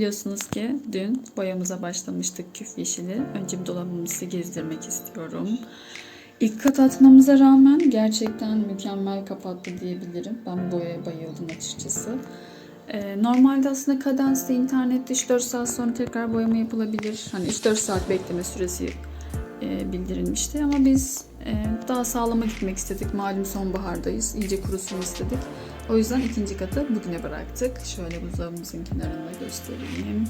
Biliyorsunuz ki dün boyamıza başlamıştık küf yeşili. Önce bir dolabımızı gezdirmek istiyorum. İlk kat atmamıza rağmen gerçekten mükemmel kapattı diyebilirim. Ben boyaya bayıldım açıkçası. Ee, normalde aslında kadenste internette 3-4 saat sonra tekrar boyama yapılabilir. Hani 3-4 saat bekleme süresi e, bildirilmişti ama biz e, daha sağlama gitmek istedik. Malum sonbahardayız. İyice kurusun istedik. O yüzden ikinci katı bugüne bıraktık. Şöyle buzdolabımızın kenarında göstereyim.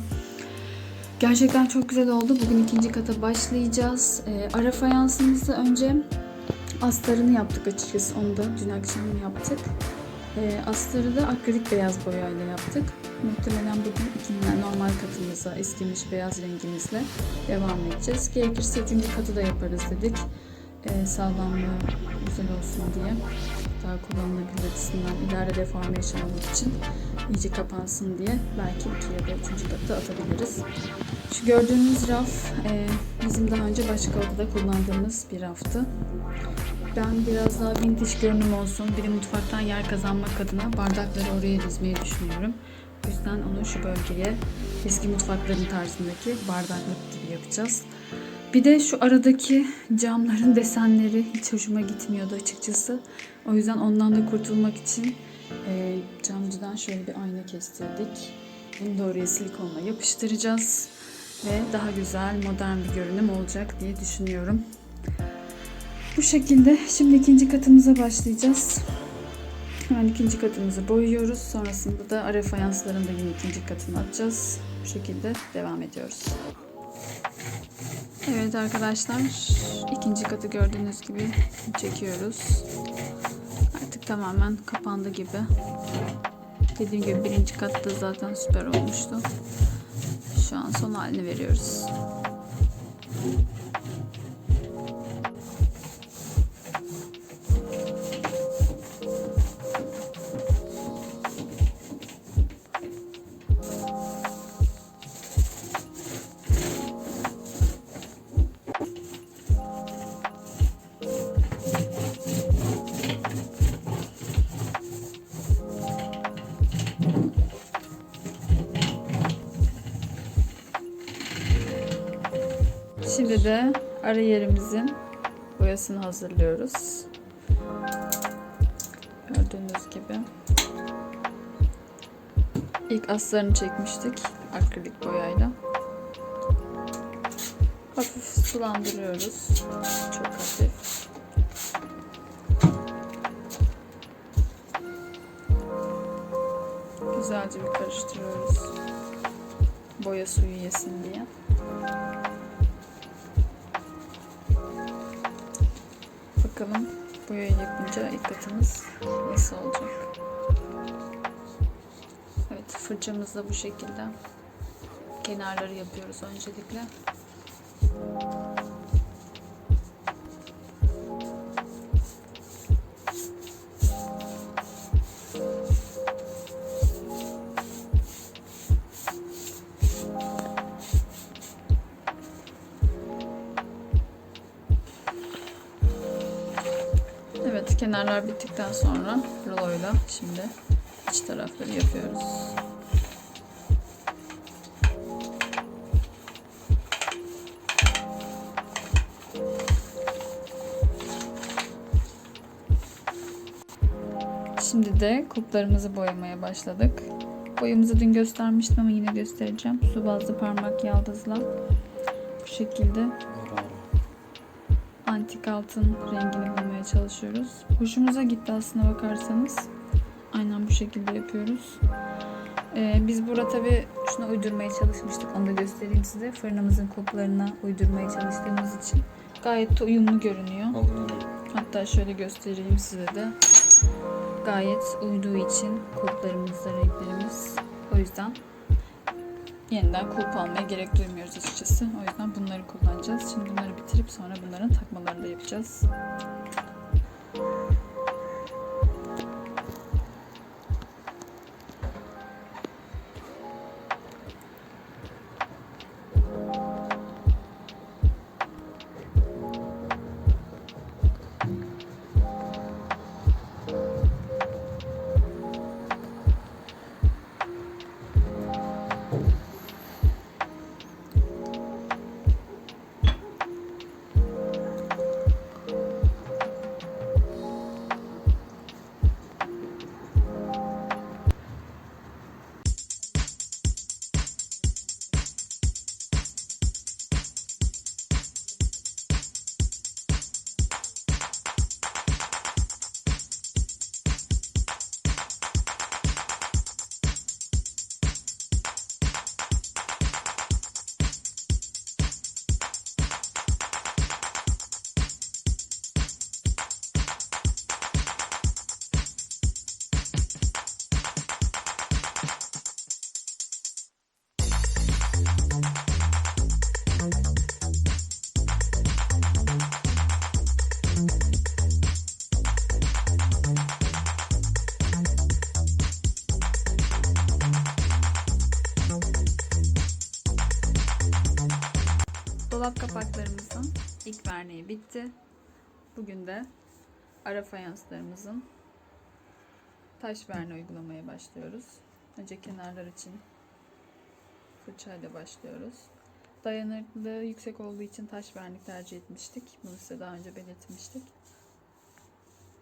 Gerçekten çok güzel oldu. Bugün ikinci kata başlayacağız. E, ara fayansımızı önce astarını yaptık açıkçası. Onu da dün akşam yaptık. E, astarı da akrilik beyaz boyayla yaptık. Muhtemelen bugün ikinci normal katımıza eskimiş beyaz rengimizle devam edeceğiz. Gerekirse üçüncü katı da yaparız dedik. E, sağlamlığı güzel olsun diye. Daha kullanılabilir açısından ileride deforme yaşamamak için iyice kapansın diye belki iki ya da üçüncü katı atabiliriz. Şu gördüğünüz raf e, bizim daha önce başka odada kullandığımız bir raftı. Ben biraz daha vintage görünüm olsun, bir mutfaktan yer kazanmak adına bardakları oraya dizmeyi düşünüyorum. O yüzden onu şu bölgeye eski mutfakların tarzındaki bardaklık gibi yapacağız. Bir de şu aradaki camların desenleri hiç hoşuma gitmiyordu açıkçası. O yüzden ondan da kurtulmak için e, camcıdan şöyle bir ayna kestirdik. Bunu da oraya silikonla yapıştıracağız. Ve daha güzel, modern bir görünüm olacak diye düşünüyorum. Bu şekilde şimdi ikinci katımıza başlayacağız. Hemen ikinci katımızı boyuyoruz. Sonrasında da ara fayansların da yine ikinci katını atacağız. Bu şekilde devam ediyoruz. Evet arkadaşlar ikinci katı gördüğünüz gibi çekiyoruz. Artık tamamen kapandı gibi. Dediğim gibi birinci katta zaten süper olmuştu. Şu an son halini veriyoruz. Şimdi de ara yerimizin boyasını hazırlıyoruz. Gördüğünüz gibi. İlk aslarını çekmiştik akrilik boyayla. Hafif sulandırıyoruz. Çok hafif. Güzelce bir karıştırıyoruz. Boya suyu yesin diye. Bakalım boyayı yapınca ilk katımız nasıl olacak. Evet fırçamızla bu şekilde kenarları yapıyoruz öncelikle. Kenarlar bittikten sonra ruloyla şimdi iç tarafları yapıyoruz. Şimdi de kulplarımızı boyamaya başladık. Boyamızı dün göstermiştim ama yine göstereceğim. Su bazlı parmak yaldızla bu şekilde antik altın rengini bulmaya çalışıyoruz. Hoşumuza gitti aslına bakarsanız. Aynen bu şekilde yapıyoruz. Ee, biz burada tabi şuna uydurmaya çalışmıştık. Onu da göstereyim size. Fırınımızın kulplarına uydurmaya çalıştığımız için gayet de uyumlu görünüyor. Hatta şöyle göstereyim size de. Gayet uyduğu için kulplarımızda renklerimiz. O yüzden yeniden kulp almaya gerek duymuyoruz açıkçası. O yüzden bunları kullanacağız. Şimdi bunları bitirip sonra bunların takmalarını da yapacağız. Bitti. Bugün de ara fayanslarımızın taş verniği uygulamaya başlıyoruz. Önce kenarlar için fırçayla başlıyoruz. Dayanıklılığı yüksek olduğu için taş vernik tercih etmiştik. Bunu size daha önce belirtmiştik.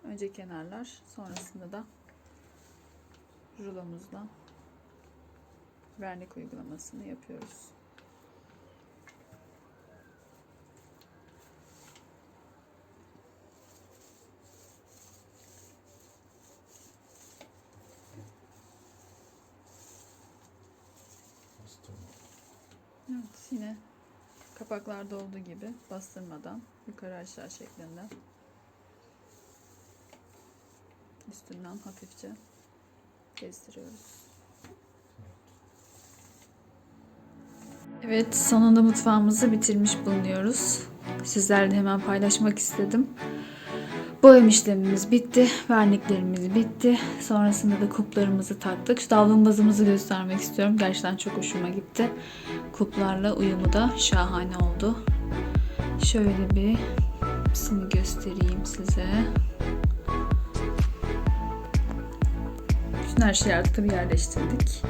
Önce kenarlar, sonrasında da rulomuzla vernik uygulamasını yapıyoruz. Evet, yine kapaklarda olduğu gibi bastırmadan yukarı aşağı şeklinde üstünden hafifçe gezdiriyoruz. Evet, sonunda mutfağımızı bitirmiş bulunuyoruz. Sizlerle hemen paylaşmak istedim. Boyam işlemimiz bitti, verniklerimiz bitti. Sonrasında da kuplarımızı taktık. Şu davlumbazımızı göstermek istiyorum. Gerçekten çok hoşuma gitti. Kuplarla uyumu da şahane oldu. Şöyle bir hepsini göstereyim size. Bütün her şeyi artık tabii yerleştirdik.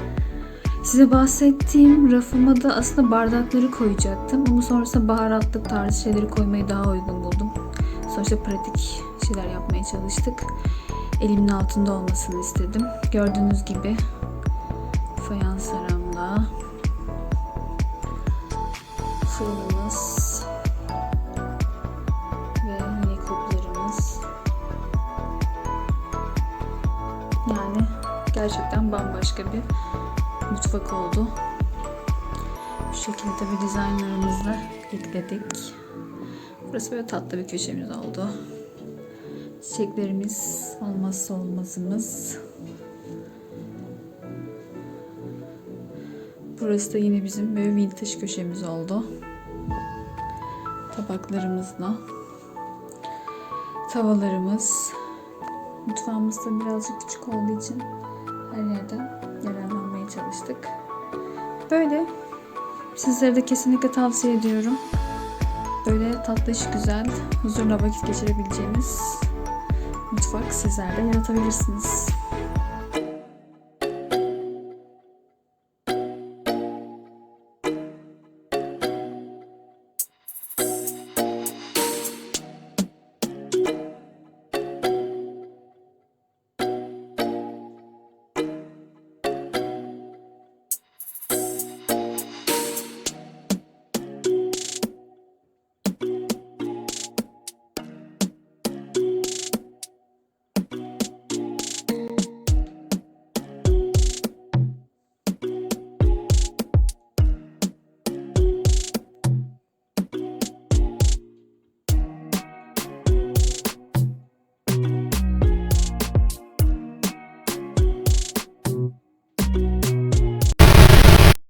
Size bahsettiğim rafıma da aslında bardakları koyacaktım. Ama sonrasında baharatlık tarzı şeyleri koymayı daha uygun buldum. Sonuçta pratik şeyler yapmaya çalıştık. Elimin altında olmasını istedim. Gördüğünüz gibi fayans aramda fırınımız ve yine. Yani gerçekten bambaşka bir mutfak oldu. Bu şekilde bir dizaynlarımızla ekledik. Burası böyle tatlı bir köşemiz oldu. Çiçeklerimiz olmazsa olmazımız. Burası da yine bizim böyle vintage köşemiz oldu. Tabaklarımızla. Tavalarımız. Mutfağımız da birazcık küçük olduğu için her yerden yararlanmaya çalıştık. Böyle. Sizlere de kesinlikle tavsiye ediyorum. Böyle tatlış, güzel, huzurla vakit geçirebileceğiniz mutfak sizler de yaratabilirsiniz.